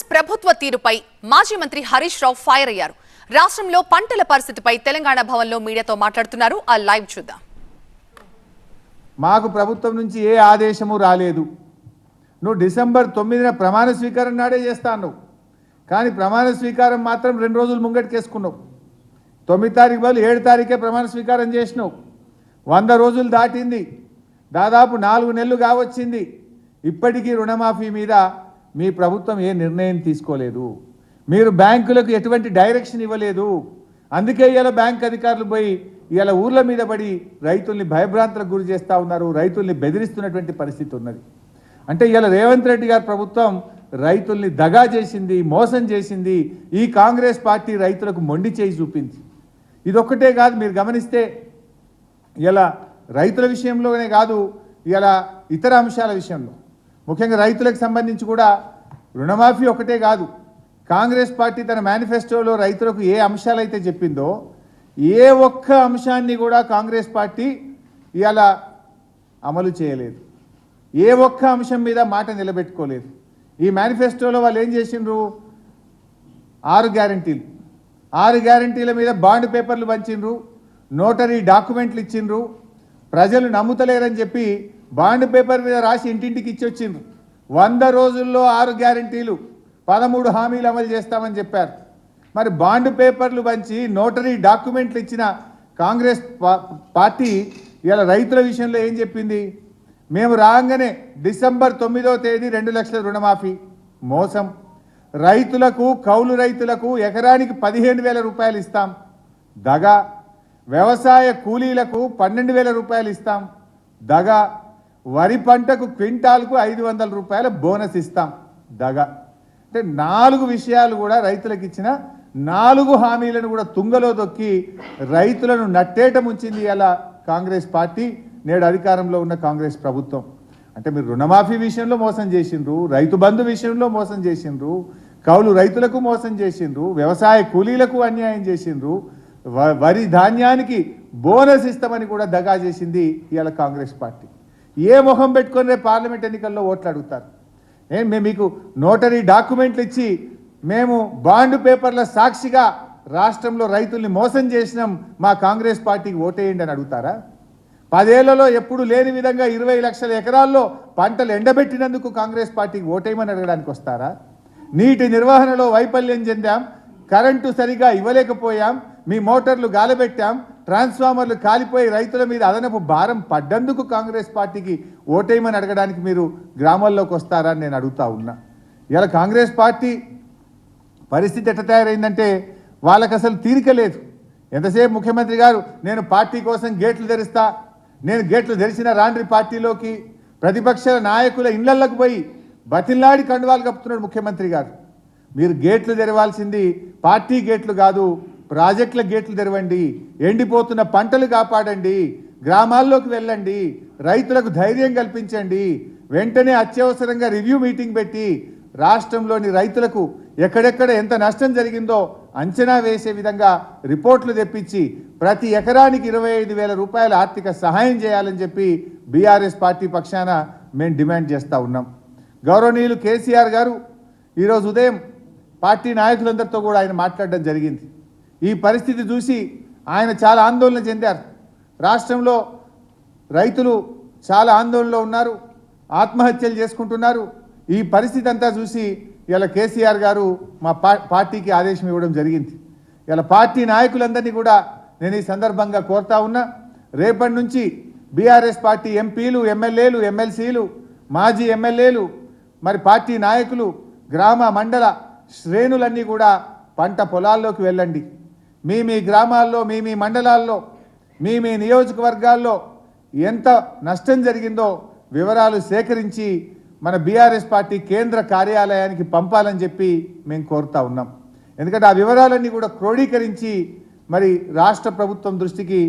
కాంగ్రెస్ ప్రభుత్వ తీరుపై మాజీ మంత్రి హరీష్ రావు ఫైర్ అయ్యారు. రాష్ట్రంలో పంటల పరిస్థితిపై తెలంగాణ భవన్లో మీడియాతో మాట్లాడుతున్నారు. ఆ లైవ్ చూద్దాం. మాకు ప్రభుత్వం నుంచి ఏ ఆదేశము రాలేదు. నువ్వు డిసెంబర్ తొమ్మిదిన ప్రమాణ స్వీకారం నాడే చేస్తాను కానీ ప్రమాణ స్వీకారం మాత్రం రెండు రోజులు ముంగటికేసుకున్నావు. తొమ్మిది తారీఖు బదులు ఏడు తారీఖే ప్రమాణ స్వీకారం చేసినావు. వంద రోజులు దాటింది. దాదాపు నాలుగు నెలలు కావచ్చింది. ఇప్పటికీ రుణమాఫీ మీద మీ ప్రభుత్వం ఏ నిర్ణయం తీసుకోలేదు. మీరు బ్యాంకులకు ఎటువంటి డైరెక్షన్ ఇవ్వలేదు. అందుకే ఇలా బ్యాంక్ అధికారులు పోయి ఇలా ఊర్ల మీద పడి రైతుల్ని భయభ్రాంతులకు గురి చేస్తూ ఉన్నారు రైతుల్ని బెదిరిస్తున్నటువంటి పరిస్థితి ఉన్నది. అంటే ఇలా రేవంత్ రెడ్డి గారి ప్రభుత్వం రైతుల్ని దగా చేసింది మోసం చేసింది ఈ కాంగ్రెస్ పార్టీ రైతులకు మొండి చేయి చూపింది. ఇదొక్కటే కాదు మీరు గమనిస్తే ఇలా రైతుల విషయంలోనే కాదు ఇలా ఇతర అంశాల విషయంలో. ముఖ్యంగా రైతులకు సంబంధించి కూడా రుణమాఫీ ఒకటే కాదు. కాంగ్రెస్ పార్టీ తన మేనిఫెస్టోలో రైతులకు ఏ అంశాలైతే చెప్పిందో ఏ ఒక్క అంశాన్ని కూడా కాంగ్రెస్ పార్టీ ఇవాళ అమలు చేయలేదు. ఏ ఒక్క అంశం మీద మాట నిలబెట్టుకోలేదు. ఈ మేనిఫెస్టోలో వాళ్ళు ఏం చేసిండ్రు? ఆరు గ్యారంటీలు. ఆరు గ్యారంటీల మీద బాండ్ పేపర్లు పంచిండ్రు నోటరీ డాక్యుమెంట్లు ఇచ్చిండ్రు. ప్రజలు నమ్ముతలేరని చెప్పి బాండ్ పేపర్ మీద రాసి ఇంటింటికి ఇచ్చి వచ్చిండ్రు వంద రోజుల్లో ఆరు గ్యారంటీలు పదమూడు హామీలు అమలు చేస్తామని చెప్పారు. మరి బాండ్ పేపర్లు పంచి నోటరీ డాక్యుమెంట్లు ఇచ్చిన కాంగ్రెస్ పార్టీ ఇలా రైతుల విషయంలో ఏం చెప్పింది? మేము రాగానే డిసెంబర్ తొమ్మిదో తేదీ రెండు లక్షల రుణమాఫీ. మోసం. రైతులకు కౌలు రైతులకు ఎకరానికి పదిహేను వేల రూపాయలు ఇస్తాం. దగా. వ్యవసాయ కూలీలకు పన్నెండు వేల రూపాయలు ఇస్తాం. దగా. వరి పంటకు క్వింటాల్కు ఐదు వందల రూపాయల బోనస్ ఇస్తాం. దగ. అంటే నాలుగు విషయాలు కూడా రైతులకు ఇచ్చిన నాలుగు హామీలను కూడా తుంగలో దొక్కి రైతులను నట్టేట ముంచింది అలా కాంగ్రెస్ పార్టీ నేడు అధికారంలో ఉన్న కాంగ్రెస్ ప్రభుత్వం. అంటే మీరు రుణమాఫీ విషయంలో మోసం చేసిండ్రు రైతు బంధు విషయంలో మోసం చేసిండ్రు కౌలు రైతులకు మోసం చేసిండ్రు వ్యవసాయ కూలీలకు అన్యాయం చేసిండ్రు వ- వరి ధాన్యానికి బోనస్ ఇస్తామని కూడా దగా చేసింది ఇవాళ కాంగ్రెస్ పార్టీ. ఏ మొహం పెట్టుకొని పార్లమెంట్ ఎన్నికల్లో ఓట్లు అడుగుతారు? నేను మేము మీకు నోటరీ డాక్యుమెంట్లు ఇచ్చి మేము బాండ్ పేపర్ల సాక్షిగా రాష్ట్రంలో రైతుల్ని మోసం చేసినాం మా కాంగ్రెస్ పార్టీకి ఓటేయండి అని అడుగుతారా? పదేళ్ళలో ఎప్పుడు లేని విధంగా ఇరవై లక్షల ఎకరాల్లో పంటలు ఎండబెట్టినందుకు కాంగ్రెస్ పార్టీకి ఓటేయమని అడగడానికి వస్తారా? నీటి నిర్వహణలో వైఫల్యం చెందాం కరెంటు సరిగా ఇవ్వలేకపోయాం మీ మోటార్లు గాలబెట్టాం ట్రాన్స్ఫార్మర్లు కాలిపోయి రైతుల మీద అదనపు భారం పడ్డందుకు కాంగ్రెస్ పార్టీకి ఓటేయమని అడగడానికి మీరు గ్రామాల్లోకి వస్తారా నేను అడుగుతా ఉన్నా. ఇలా కాంగ్రెస్ పార్టీ పరిస్థితి ఎట్ట తయారైందంటే వాళ్ళకి అసలు తీరిక లేదు. ఎంతసేపు ముఖ్యమంత్రి గారు నేను పార్టీ కోసం గేట్లు తెరుస్తా నేను గేట్లు తెరిచిన రాండ్రి పార్టీలోకి ప్రతిపక్ష నాయకుల ఇళ్ళలోకి పోయి బతిల్లాడి కండువాలు కప్పుతున్నాడు ముఖ్యమంత్రి గారు. మీరు గేట్లు తెరవాల్సింది పార్టీ గేట్లు కాదు ప్రాజెక్టుల గేట్లు తెరవండి ఎండిపోతున్న పంటలు కాపాడండి గ్రామాల్లోకి వెళ్ళండి రైతులకు ధైర్యం కల్పించండి. వెంటనే అత్యవసరంగా రివ్యూ మీటింగ్ పెట్టి రాష్ట్రంలోని రైతులకు ఎక్కడెక్కడ ఎంత నష్టం జరిగిందో అంచనా వేసే విధంగా రిపోర్ట్లు తెప్పించి ప్రతి ఎకరానికి ఇరవై ఐదు వేల రూపాయల ఆర్థిక సహాయం చేయాలని చెప్పి బీఆర్ఎస్ పార్టీ పక్షాన మేము డిమాండ్ చేస్తూ ఉన్నాం. గౌరవనీయులు కేసీఆర్ గారు ఈరోజు ఉదయం పార్టీ నాయకులందరితో కూడా ఆయన మాట్లాడడం జరిగింది. ఈ పరిస్థితి చూసి ఆయన చాలా ఆందోళన చెందారు. రాష్ట్రంలో రైతులు చాలా ఆందోళనలో ఉన్నారు ఆత్మహత్యలు చేసుకుంటున్నారు. ఈ పరిస్థితి అంతా చూసి ఇలా కేసీఆర్ గారు మా పార్టీకి ఆదేశం ఇవ్వడం జరిగింది. ఇలా పార్టీ నాయకులందరినీ కూడా నేను ఈ సందర్భంగా కోరుతా ఉన్నా రేపటి నుంచి బీఆర్ఎస్ పార్టీ ఎంపీలు ఎమ్మెల్యేలు ఎమ్మెల్సీలు మాజీ ఎమ్మెల్యేలు మరి పార్టీ నాయకులు గ్రామ మండల శ్రేణులన్నీ కూడా పంట పొలాల్లోకి వెళ్ళండి. మీ మీ గ్రామాల్లో మీ మీ మండలాల్లో మీ మీ నియోజకవర్గాల్లో ఎంత నష్టం జరిగిందో వివరాలు సేకరించి మన బీఆర్ఎస్ పార్టీ కేంద్ర కార్యాలయానికి పంపాలని చెప్పి మేము కోరుతా ఉన్నాం. ఎందుకంటే ఆ వివరాలన్నీ కూడా క్రోడీకరించి మరి రాష్ట్ర ప్రభుత్వం దృష్టికి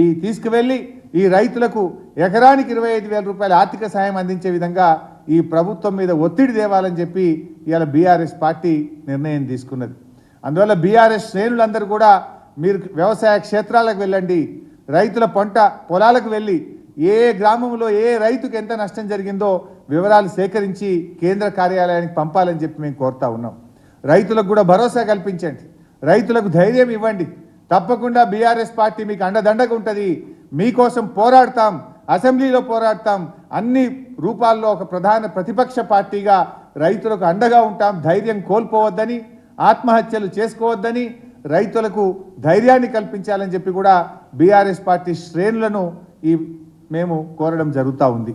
ఈ తీసుకువెళ్ళి ఈ రైతులకు ఎకరానికి ఇరవై ఐదు వేల రూపాయల ఆర్థిక సాయం అందించే విధంగా ఈ ప్రభుత్వం మీద ఒత్తిడి తేవాలని చెప్పి ఇవాళ బీఆర్ఎస్ పార్టీ నిర్ణయం తీసుకున్నది. అందువల్ల బీఆర్ఎస్ శ్రేణులందరూ కూడా మీరు వ్యవసాయ క్షేత్రాలకు వెళ్ళండి రైతుల పంట పొలాలకు వెళ్ళి ఏ గ్రామంలో ఏ రైతుకు ఎంత నష్టం జరిగిందో వివరాలు సేకరించి కేంద్ర కార్యాలయానికి పంపాలని చెప్పి మేము కోరుతా ఉన్నాం. రైతులకు కూడా భరోసా కల్పించండి రైతులకు ధైర్యం ఇవ్వండి. తప్పకుండా బీఆర్ఎస్ పార్టీ మీకు అండదండగా ఉంటుంది. మీకోసం పోరాడతాం అసెంబ్లీలో పోరాడతాం. అన్ని రూపాల్లో ఒక ప్రధాన ప్రతిపక్ష పార్టీగా రైతులకు అండగా ఉంటాం ధైర్యం కోల్పోవద్దని ఆత్మహత్యలు చేసుకోవద్దని రైతులకు ధైర్యాన్ని కల్పించాలని చెప్పి కూడా బీఆర్ఎస్ పార్టీ శ్రేణులను ఈ మేము కోరడం జరుగుతూ ఉంది.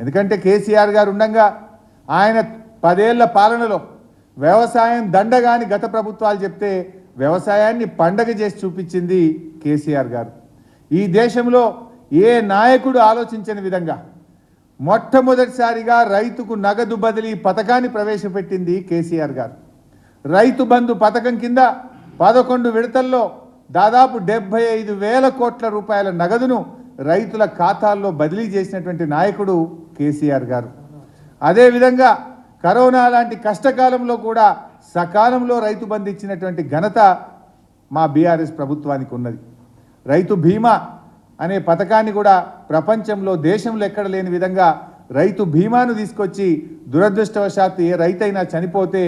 ఎందుకంటే కేసీఆర్ గారు ఉండగా ఆయన పదేళ్ళ పాలనలో వ్యవసాయం దండగాని గత ప్రభుత్వాలు చెప్తే వ్యవసాయాన్ని పండగ చేసి చూపించింది కేసీఆర్ గారు. ఈ దేశంలో ఏ నాయకుడు ఆలోచించని విధంగా మొట్టమొదటిసారిగా రైతుకు నగదు బదిలీ పథకాన్ని ప్రవేశపెట్టింది కేసీఆర్ గారు. రైతు బంధు పథకం కింద పదకొండు విడతల్లో దాదాపు డెబ్బై ఐదు వేల కోట్ల రూపాయల నగదును రైతుల ఖాతాల్లో బదిలీ చేసినటువంటి నాయకుడు కేసీఆర్ గారు. అదేవిధంగా కరోనా లాంటి కష్టకాలంలో కూడా సకాలంలో రైతు బంధు ఇచ్చినటువంటి ఘనత మా బీఆర్ఎస్ ప్రభుత్వానికి ఉన్నది. రైతు బీమా అనే పథకాన్ని కూడా ప్రపంచంలో దేశంలో ఎక్కడ లేని విధంగా రైతు బీమాను తీసుకొచ్చి దురదృష్టవశాత్తు ఏ రైతైనా చనిపోతే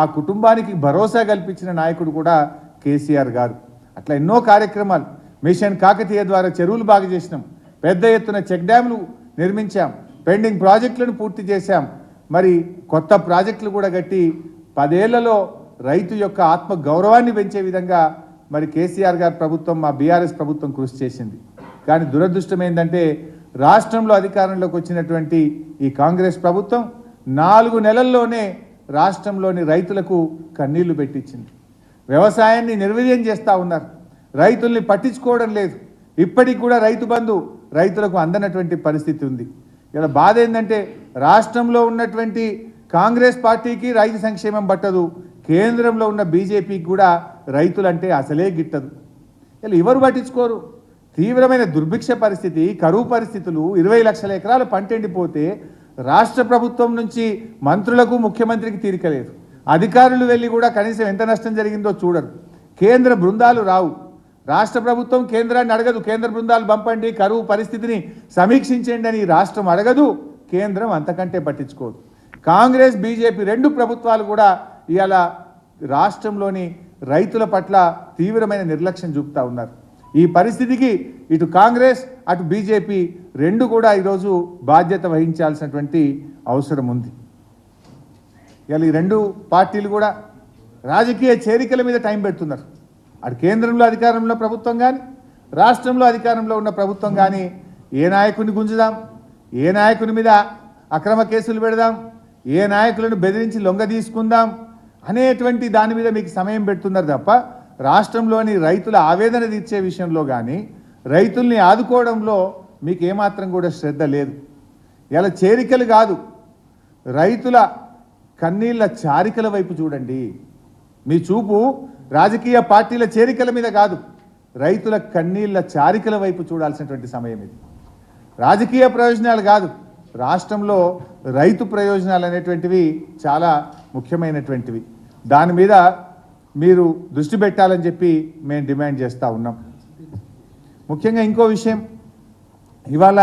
ఆ కుటుంబానికి భరోసా కల్పించిన నాయకుడు కూడా కేసీఆర్ గారు. అట్లా ఎన్నో కార్యక్రమాలు. మిషన్ కాకతీయ ద్వారా చెరువులు బాగు చేసినాం. పెద్ద ఎత్తున చెక్ డ్యామ్లు నిర్మించాం. పెండింగ్ ప్రాజెక్టులను పూర్తి చేశాం. మరి కొత్త ప్రాజెక్టులు కూడా కట్టి పదేళ్ళలో రైతు యొక్క ఆత్మ గౌరవాన్ని పెంచే విధంగా మరి కేసీఆర్ గారి ప్రభుత్వం మా బీఆర్ఎస్ ప్రభుత్వం కృషి చేసింది. కానీ దురదృష్టం ఏంటంటే రాష్ట్రంలో అధికారంలోకి వచ్చినటువంటి ఈ కాంగ్రెస్ ప్రభుత్వం నాలుగు నెలల్లోనే రాష్ట్రంలోని రైతులకు కన్నీళ్ళు పెట్టించింది. వ్యవసాయాన్ని నిర్వీర్యం చేస్తూ ఉన్నారు. రైతుల్ని పట్టించుకోవడం లేదు. ఇప్పటికి కూడా రైతు బంధు రైతులకు అందనటువంటి పరిస్థితి ఉంది. ఇలా బాధ ఏంటంటే రాష్ట్రంలో ఉన్నటువంటి కాంగ్రెస్ పార్టీకి రైతు సంక్షేమం పట్టదు. కేంద్రంలో ఉన్న బీజేపీకి కూడా రైతులంటే అసలే గిట్టదు. ఇలా ఎవరు పట్టించుకోరు? తీవ్రమైన దుర్భిక్ష పరిస్థితి కరువు పరిస్థితులు ఇరవై లక్షల ఎకరాలు పంట ఎండిపోతే రాష్ట్ర ప్రభుత్వం నుంచి మంత్రులకు ముఖ్యమంత్రికి తీరికలేదు. అధికారులు వెళ్ళి కూడా కనీసం ఎంత నష్టం జరిగిందో చూడరు. కేంద్ర బృందాలు రావు. రాష్ట్ర ప్రభుత్వం కేంద్రాన్ని అడగదు. కేంద్ర బృందాలు పంపండి కరువు పరిస్థితిని సమీక్షించండి అని రాష్ట్రం అడగదు. కేంద్రం అంతకంటే పట్టించుకోదు. కాంగ్రెస్ బీజేపీ రెండు ప్రభుత్వాలు కూడా ఇవాళ రాష్ట్రంలోని రైతుల పట్ల తీవ్రమైన నిర్లక్ష్యం చూపుతా ఉన్నారు. ఈ పరిస్థితికి ఇటు కాంగ్రెస్ అటు బీజేపీ రెండు కూడా ఈరోజు బాధ్యత వహించాల్సినటువంటి అవసరం ఉంది. ఇలా ఈ రెండు పార్టీలు కూడా రాజకీయ చేరికల మీద టైం పెడుతున్నారు. అటు కేంద్రంలో అధికారంలో ప్రభుత్వం కానీ రాష్ట్రంలో అధికారంలో ఉన్న ప్రభుత్వం కానీ ఏ నాయకుని గుంజుదాం ఏ నాయకుని మీద అక్రమ కేసులు పెడదాం ఏ నాయకులను బెదిరించి లొంగ తీసుకుందాం అనేటువంటి దాని మీద మీకు సమయం పెడుతున్నారు తప్ప రాష్ట్రంలోని రైతుల ఆవేదన తీర్చే విషయంలో కానీ రైతుల్ని ఆదుకోవడంలో మీకు ఏమాత్రం కూడా శ్రద్ధ లేదు. ఇలా చేరికలు కాదు. రైతుల కన్నీళ్ళ చారికల వైపు చూడండి. మీ చూపు రాజకీయ పార్టీల చేరికల మీద కాదు. రైతుల కన్నీళ్ళ చారికల వైపు చూడాల్సినటువంటి సమయం ఇది. రాజకీయ ప్రయోజనాలు కాదు. రాష్ట్రంలో రైతు ప్రయోజనాలు అనేటువంటివి చాలా ముఖ్యమైనటువంటివి. దాని మీద మీరు దృష్టి పెట్టాలని చెప్పి మేము డిమాండ్ చేస్తూ ఉన్నాం. ముఖ్యంగా ఇంకో విషయం ఇవాళ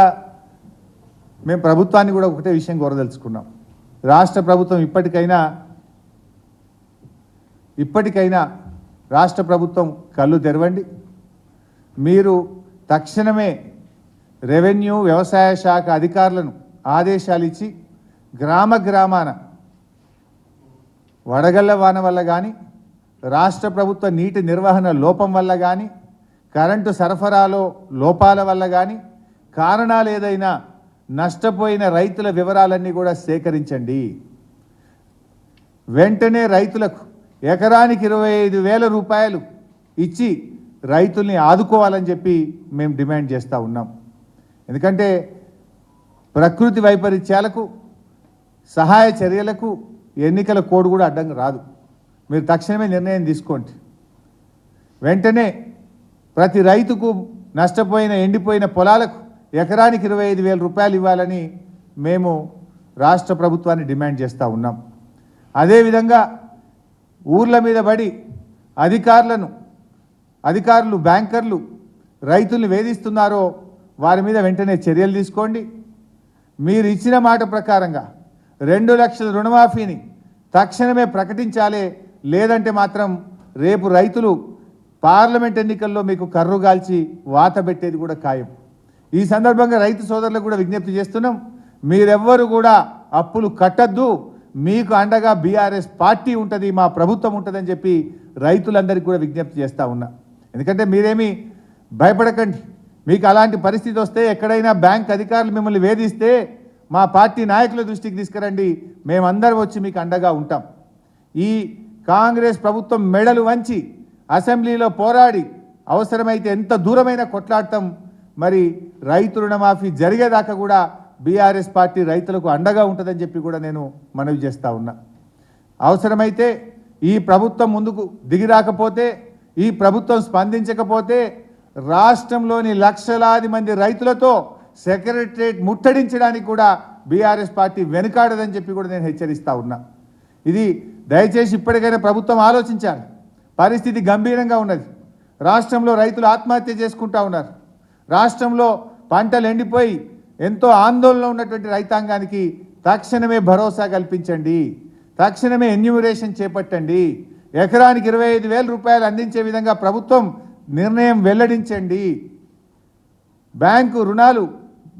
మేము ప్రభుత్వాన్ని కూడా ఒకటే విషయం కోరదలుచుకున్నాం. రాష్ట్ర ప్రభుత్వం ఇప్పటికైనా ఇప్పటికైనా రాష్ట్ర ప్రభుత్వం కళ్ళు తెరవండి. మీరు తక్షణమే రెవెన్యూ వ్యవసాయ శాఖ అధికారులను ఆదేశాలు ఇచ్చి గ్రామ గ్రామాన వడగళ్ళ వాన వల్ల కానీ రాష్ట్ర ప్రభుత్వ నీటి నిర్వహణ లోపం వల్ల కానీ కరెంటు సరఫరాలో లోపాల వల్ల కానీ కారణాలు ఏదైనా నష్టపోయిన రైతుల వివరాలన్నీ కూడా సేకరించండి. వెంటనే రైతులకు ఎకరానికి ఇరవై ఐదు వేల రూపాయలు ఇచ్చి రైతుల్ని ఆదుకోవాలని చెప్పి మేము డిమాండ్ చేస్తూ ఉన్నాం. ఎందుకంటే ప్రకృతి వైపరీత్యాలకు సహాయ చర్యలకు ఎన్నికల కోడ్ కూడా అడ్డంగా రాదు. మీరు తక్షణమే నిర్ణయం తీసుకోండి. వెంటనే ప్రతి రైతుకు నష్టపోయిన ఎండిపోయిన పొలాలకు ఎకరానికి ఇరవై ఐదు వేల రూపాయలు ఇవ్వాలని మేము రాష్ట్ర ప్రభుత్వాన్ని డిమాండ్ చేస్తూ ఉన్నాం. అదేవిధంగా ఊర్ల మీద పడి అధికారులను అధికారులు బ్యాంకర్లు రైతుల్ని వేధిస్తున్నారో వారి మీద వెంటనే చర్యలు తీసుకోండి. మీరు ఇచ్చిన మాట ప్రకారంగా రెండు లక్షల రుణమాఫీని తక్షణమే ప్రకటించాలే లేదంటే మాత్రం రేపు రైతులు పార్లమెంట్ ఎన్నికల్లో మీకు కర్రుగాల్చి వాత పెట్టేది కూడా ఖాయం. ఈ సందర్భంగా రైతు సోదరులకు కూడా విజ్ఞప్తి చేస్తున్నాం మీరెవ్వరు కూడా అప్పులు కట్టద్దు మీకు అండగా బీఆర్ఎస్ పార్టీ ఉంటుంది మా ప్రభుత్వం ఉంటుందని చెప్పి రైతులందరికీ కూడా విజ్ఞప్తి చేస్తూ ఉన్నా. ఎందుకంటే మీరేమీ భయపడకండి. మీకు అలాంటి పరిస్థితి వస్తే ఎక్కడైనా బ్యాంక్ అధికారులు మిమ్మల్ని వేధిస్తే మా పార్టీ నాయకుల దృష్టికి తీసుకురండి మేమందరం వచ్చి మీకు అండగా ఉంటాం. ఈ కాంగ్రెస్ ప్రభుత్వం మెడలు వంచి అసెంబ్లీలో పోరాడి అవసరమైతే ఎంత దూరమైన కొట్లాడటం మరి రైతు రుణమాఫీ జరిగేదాకా కూడా బీఆర్ఎస్ పార్టీ రైతులకు అండగా ఉంటుందని చెప్పి కూడా నేను మనవి చేస్తూ ఉన్నా. అవసరమైతే ఈ ప్రభుత్వం ముందుకు దిగిరాకపోతే ఈ ప్రభుత్వం స్పందించకపోతే రాష్ట్రంలోని లక్షలాది మంది రైతులతో సెక్రటరేట్ ముట్టడించడానికి కూడా బీఆర్ఎస్ పార్టీ వెనుకాడదని చెప్పి కూడా నేను హెచ్చరిస్తూ ఉన్నా. ఇది దయచేసి ఇప్పటికైనా ప్రభుత్వం ఆలోచించాలి. పరిస్థితి గంభీరంగా ఉన్నది. రాష్ట్రంలో రైతులు ఆత్మహత్య చేసుకుంటా ఉన్నారు. రాష్ట్రంలో పంటలు ఎండిపోయి ఎంతో ఆందోళన ఉన్నటువంటి రైతాంగానికి తక్షణమే భరోసా కల్పించండి. తక్షణమే ఎన్యూమరేషన్ చేపట్టండి. ఎకరానికి ఇరవై ఐదు వేల రూపాయలు అందించే విధంగా ప్రభుత్వం నిర్ణయం వెల్లడించండి. బ్యాంకు రుణాలు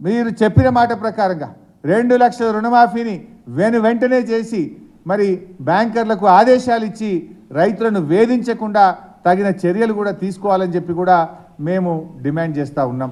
మీరు చెప్పిన మాట ప్రకారంగా రెండు లక్షల రుణమాఫీని వెను వెంటనే చేసి మరి బ్యాంకర్లకు ఆదేశాలు ఇచ్చి రైతులను వేధించకుండా తగిన చర్యలు కూడా తీసుకోవాలని చెప్పి కూడా మేము డిమాండ్ చేస్తూ ఉన్నాం.